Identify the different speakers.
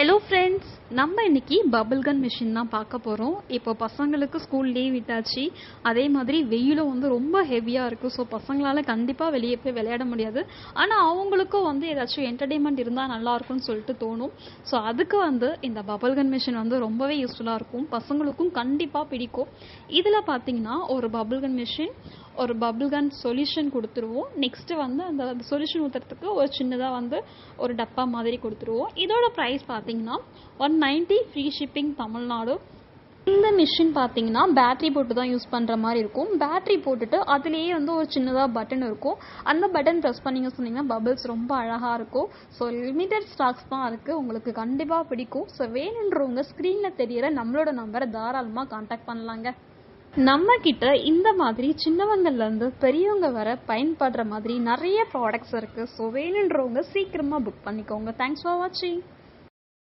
Speaker 1: Hello friends நம்ம இன்னைக்கு bubble gun machine தான் பார்க்க போகிறோம் இப்போ பசங்களுக்கு ஸ்கூல் லீவ் விட்டாச்சு. அதே மாதிரி வெயிலும் வந்து ரொம்ப ஹெவியாக இருக்குது ஸோ பசங்களால் கண்டிப்பாக வெளியே போய் விளையாட முடியாது. ஆனால் அவங்களுக்கும் வந்து ஏதாச்சும் என்டர்டெயின்மெண்ட் இருந்தால் நல்லாயிருக்கும்னு சொல்லிட்டு தோணும். ஸோ அதுக்கு வந்து இந்த பபிள் கன் மிஷின் வந்து ரொம்பவே யூஸ்ஃபுல்லாக இருக்கும். பசங்களுக்கும் கண்டிப்பாக பிடிக்கும். இதில் பார்த்தீங்கன்னா ஒரு பபிள் கன் மிஷின் ஒரு பபிள் கன் சொல்யூஷன் கொடுத்துருவோம். நெக்ஸ்ட்டு வந்து அந்த சொல்யூஷன் ஊற்றுறதுக்கு ஒரு சின்னதாக வந்து ஒரு டப்பா மாதிரி கொடுத்துருவோம். இதோட ப்ரைஸ் பார்த்தீங்கன்னா one ninety free shipping Tamil Nadu. இந்த மிஷின் பார்த்தீங்கன்னா பேட்ரி போட்டு தான் யூஸ் பண்ணுற மாதிரி இருக்கும். பேட்ரி போட்டுட்டு அதுலேயே வந்து ஒரு சின்னதாக பட்டன் இருக்கும். அந்த பட்டன் ப்ரெஸ் பண்ணிங்க சொன்னீங்கன்னா பபிள்ஸ் ரொம்ப அழகாக இருக்கும். ஸோ லிமிடெட் ஸ்டாக்ஸ் தான் இருக்குது உங்களுக்கு கண்டிப்பாக பிடிக்கும். ஸோ வேணுன்றவங்க ஸ்க்ரீனில் தெரியிற நம்மளோட நம்பரை தாராளமாக காண்டாக்ட் பண்ணலாங்க. நம்ம கிட்ட இந்த மாதிரி சின்னவங்கள்லேருந்து பெரியவங்க வர பயன்படுற மாதிரி நிறைய ப்ராடக்ட்ஸ் இருக்குது ஸோ வேணுன்றவங்க சீக்கிரமாக புக் பண்ணிக்கோங்க. தேங்க்ஸ் ஃபார் வாட்சிங்